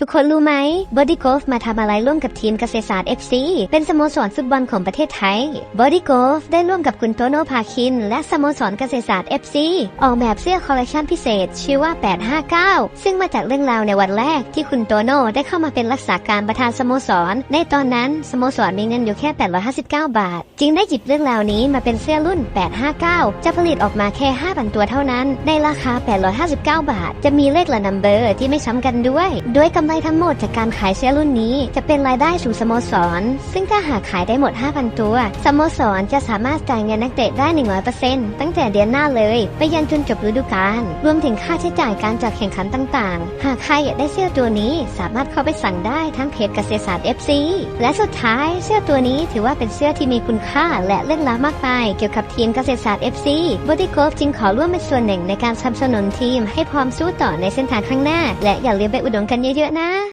ทุกคนรู้ไหมบอดี้โกฟมาทำอะไรร่วมกับทีมเกษตรศาสตร์ FC เป็นสโมสรฟุตบอลของประเทศไทยบอดี้โกฟได้ร่วมกับคุณโตโน่พาคิน และสโมสรเกษตรศาสตร์ FC ออกแบบเสื้อคอลเลคชันพิเศษ ชื่อว่า 859 ซึ่งมาจากเรื่องราวในวันแรกที่คุณโตโน่ได้เข้ามาเป็นรักษาการประธานสโมสร ในตอนนั้นสโมสรมีเงินอยู่แค่ 859 บาท จึงได้หยิบเรื่องราวนี้มาเป็นเสื้อรุ่น 859 จะผลิตออกมาแค่ 5,000 ตัวเท่านั้น ในราคา 859 บาท จะมีเลขและนัมเบอร์ที่ไม่ซ้ำกันด้วยโดยกำไรทั้งหมดจากการขายเสื้อรุ่นนี้ จะเป็นรายได้สู่สโมสร ซึ่งถ้าหากขายได้หมด 5,000 ตัว สโมสรจะสามารถจ่ายเงินนักเตะได้ 100%ตั้งแต่เดือนหน้าเลย ไปยันจนจบฤดูกาล รวมถึงค่าใช้จ่ายการจัดแข่งขันต่างๆ หากใครอยากได้เสื้อตัวนี้สามารถเข้าไปสั่งได้ทั้งเพจเกษตรศาสตร์ FC และสุดท้ายเสื้อตัวนี้ถือว่าเป็นเสื้อที่มีคุณค่าและเรื่องราวมากมายเกี่ยวกับทีมเกษตรศาสตร์ FC บอดี้โกฟจึงขอร่วมเป็นส่วนหนึ่งในการสนับสนุนทีม ให้พร้อมสู้ต่อในเส้นทางข้างหน้า และอย่าลืมไปอุดหนุนกันเยอะๆนะ